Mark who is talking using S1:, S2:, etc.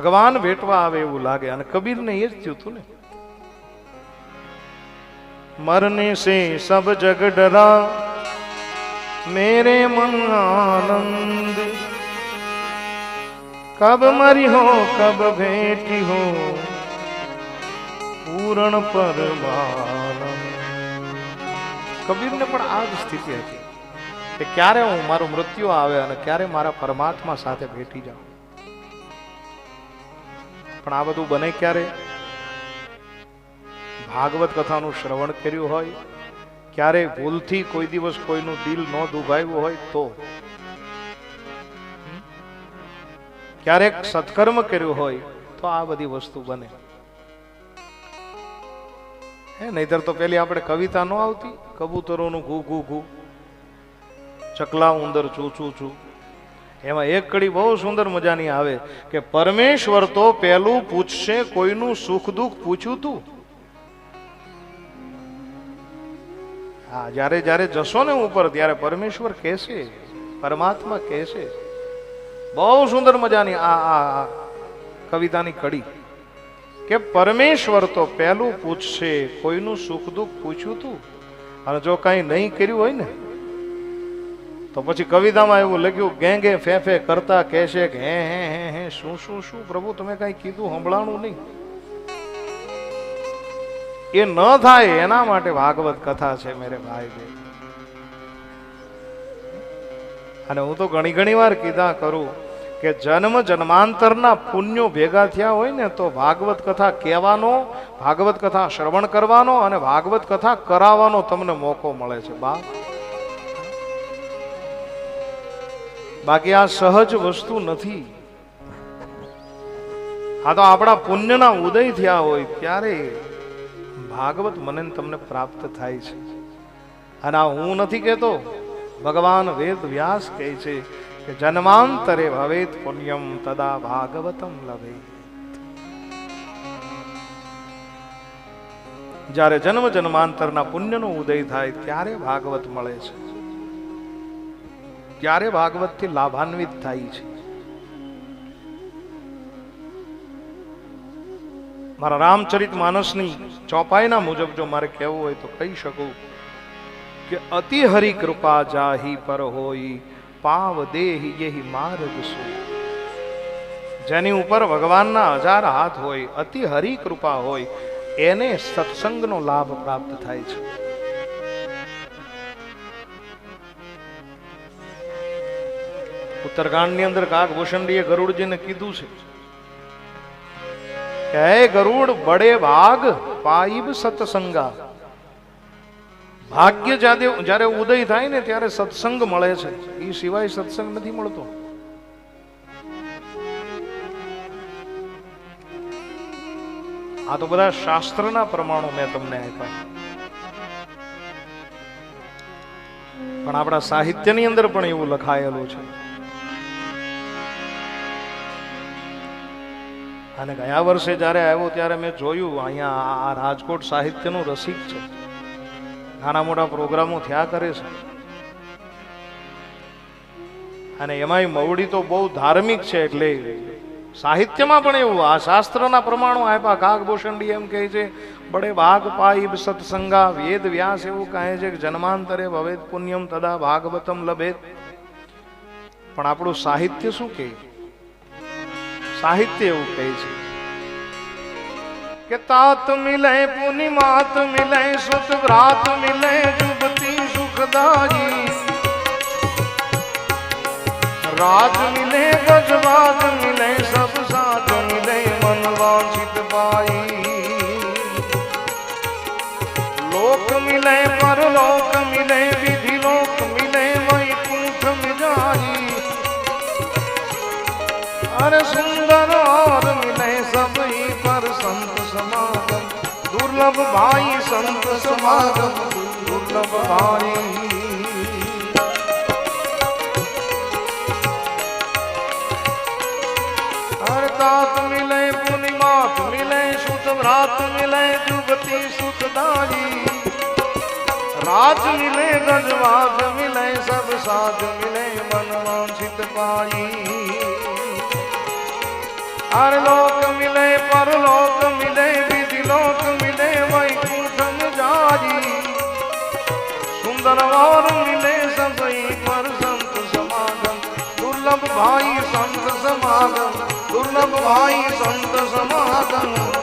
S1: ભગવાન વેટવા આવે એવું લાગે, અને કબીરને એ જ થયું હતું ને. મરને સે સબ જગ ડરા, મેરે મન આનંદ. કબ મરી હો, કબ ભેટી હો, પૂરણ પરમાનંદ. કબીરને પણ આ જ સ્થિતિ હતી કે ક્યારે હું, મારું મૃત્યુ આવે અને ક્યારે મારા પરમાત્મા સાથે ભેટી જાઉં. પણ આ બધું બને ક્યારે? ભાગવત કથાનું શ્રવણ કર્યું હોય, ક્યારે ભૂલથી કોઈ દિવસ કોઈનું દિલ ન દુભાવ્યું હોય તો. ક્યારેક સત્કર્મ કર્યું હોય તો આ બધી વસ્તુ બને. હે, નહીતર તો પેલી આપણે કવિતા ન આવતી, કબૂતરોનું ઘુ ઘુ ઘુ. ચકલા ઉંદર ચૂ ચૂ ચૂ. એમાં એક કડી બહુ સુંદર મજાની આવે કે પરમેશ્વર તો પહેલું પૂછશે કોઈનું સુખ દુઃખ પૂછ્યું તું. હા, જ્યારે જ્યારે જશો ને ઉપર, ત્યારે પરમેશ્વર કહેશે, પરમાત્મા કહેશે. બહુ સુંદર મજાની આ આ કવિતાની કડી કે પરમેશ્વર તો પહેલું પૂછશે કોઈનું સુખ દુઃખ પૂછ્યું તું. અને જો કાંઈ નહીં કર્યું હોય ને તો પછી કવિતામાં એવું લખ્યું, ગેંગે ગે ફે ફે કરતા કહેશે કે, હે હે હે હે, શું શું શું, પ્રભુ, તમે કઈ કીધું સંભળાણું નહીં. એ ન થાય એના માટે ભાગવત કથા છે મેરે ભાઈ. બે અને હું તો ઘણી ઘણી વાર કીધા કરું કે જન્મ જન્માંતરના પુણ્યો ભેગા થયા હોય ને તો ભાગવત કથા કહેવાનો, ભાગવત કથા શ્રવણ કરવાનો અને ભાગવત કથા કરાવવાનો તમને મોકો મળે છે, બા. બાકી આ સહજ વસ્તુ નથી. આ તો આપણા પુણ્યના ઉદય થયા હોય, ત્યારે ભાગવત મને તમને પ્રાપ્ત થાય છે. અને આ હું નથી કહેતો, ભગવાન વેદ વ્યાસ કહે છે કે જન્માંતરે ભવેત પુણ્યમ તદા ભાગવતમ લભે જ્યારે જન્મ જન્માંતરના પુણ્યનો ઉદય થાય, ત્યારે ભાગવત મળે છે. ત્યારે ભાગવતથી લાભાન્વિત થાય છે. મારા રામચરિત માનસની ચોપાઈના મુજબ જો મારે કહેવું હોય તો કહી શકું કે અતિ હરિ કૃપા જાહી પર હોય, પાવ દેહી યહી માર્ગ સો. જેની ઉપર ભગવાનના હજાર હાથ હોય અતિ હરિ કૃપા હોય, એને સત્સંગનો લાભ પ્રાપ્ત થાય છે. ઉત્તરકાંડની અંદર કાક ભૂષણજીએ ગરુડજીને કીધું છે કે ગરુડ, બડે ભાગ પાઈબ સત્સંગા. ભાગ્ય જ્યારે જ્યારે ઉદય થાય ને ત્યારે સત્સંગ મળે છે. એ સિવાય સત્સંગ નથી મળતો. આ તો બધા શાસ્ત્રના પ્રમાણો મેં તમને આપ્યા. પણ આપણા સાહિત્યની અંદર પણ એવું લખાયેલું છે. અને ગયા વર્ષે જ્યારે આવ્યો ત્યારે મેં જોયું, અહીંયા આ રાજકોટ સાહિત્યનું રસિક છે. નાના મોટા પ્રોગ્રામો થયા કરે છે. અને એમાંય મવડી તો બહુ ધાર્મિક છે એટલે સાહિત્યમાં પણ એવું, આ શાસ્ત્રના પ્રમાણો આપ્યા. કાગભૂષણડી એમ કહે છે, બડે ભાગ પાઈબ સત્સંગા, વેદ વ્યાસ એવું કહે છે કે જન્માંતરે ભવેત પુણ્યમ તદા ભાગવતમ લભેત. પણ આપણું સાહિત્ય શું કહે? સાહિત્ય એવું કહે છે કે તાત મિલે, પુનિમાત મિલે, સુત વ્રાત મિલે જુબતી સુખદારી રાજ મિલે ગજવાજ મિલે, સબ સાથ મિલે મન વાંછિત પાઈ. લોક મિલે પરલોક समागम, दुर्लभ भाई संत समागम, दुर्लभ भाई। हर मिले पुनिमात मिले सुत व्रात मिले जुगति सुखदारी राज मिले गजवाज मिले सब साध, मिले मन पाई हर लोक मिले पर परलोक પરવાર મિલે સભઈ પર સંત સમાગમ દુર્લભ ભાઈ સંત સમાગમ દુર્લભ ભાઈ સંત સમાગમ